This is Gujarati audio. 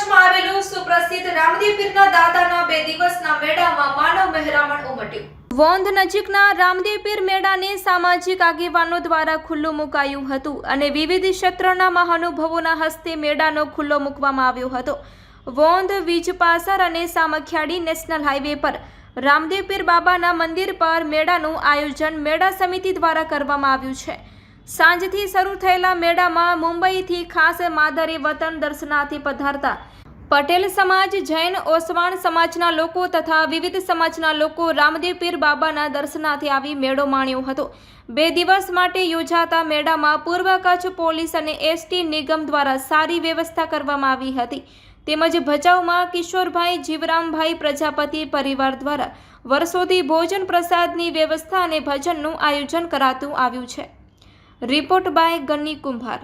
કચ્છમાં આવેલું સુપ્રસિદ્ધ રામદેવપીરના દાદાના બે દિવસના મેળામાં માનવ મહેરામણ ઉમટ્યું. વોંધ નજીકના રામદેવપીર મેળાને સામાજિક આગેવાનો દ્વારા ખુલ્લું મુકાયું હતું અને વિવિધ ક્ષેત્રના મહાનુભવોના હસ્તે મેળાનો ખુલ્લો મૂકવામાં આવ્યો હતો. વોંધ વીજપાસર અને સામખિયાળી નેશનલ હાઈવે પર રામદેવપીર બાબાના મંદિર પર મેળાનું આયોજન મેળા સમિતિ દ્વારા કરવામાં આવ્યું છે. સાંજથી શરૂ થયેલા મેળામાં મુંબઈથી ખાસ માધરી વતન દર્શનાર્થી પધારતા. પટેલ સમાજ, જૈન, ઓસવાણ સમાજના લોકો તથા વિવિધ સમાજના લોકો રામદેવ પીર બાબાના દર્શનાર્થે આવી મેળો માણ્યો હતો. બે દિવસ માટે યોજાતા મેળામાં પૂર્વ કચ્છ પોલીસ અને એસટી નિગમ દ્વારા સારી વ્યવસ્થા કરવામાં આવી હતી. તેમજ ભચાઉમાં કિશોરભાઈ જીવરામભાઈ પ્રજાપતિ પરિવાર દ્વારા વર્ષોથી ભોજન પ્રસાદની વ્યવસ્થા અને ભજનનું આયોજન કરાતું આવ્યું છે. રિપોર્ટ બાય ગની કુંભાર.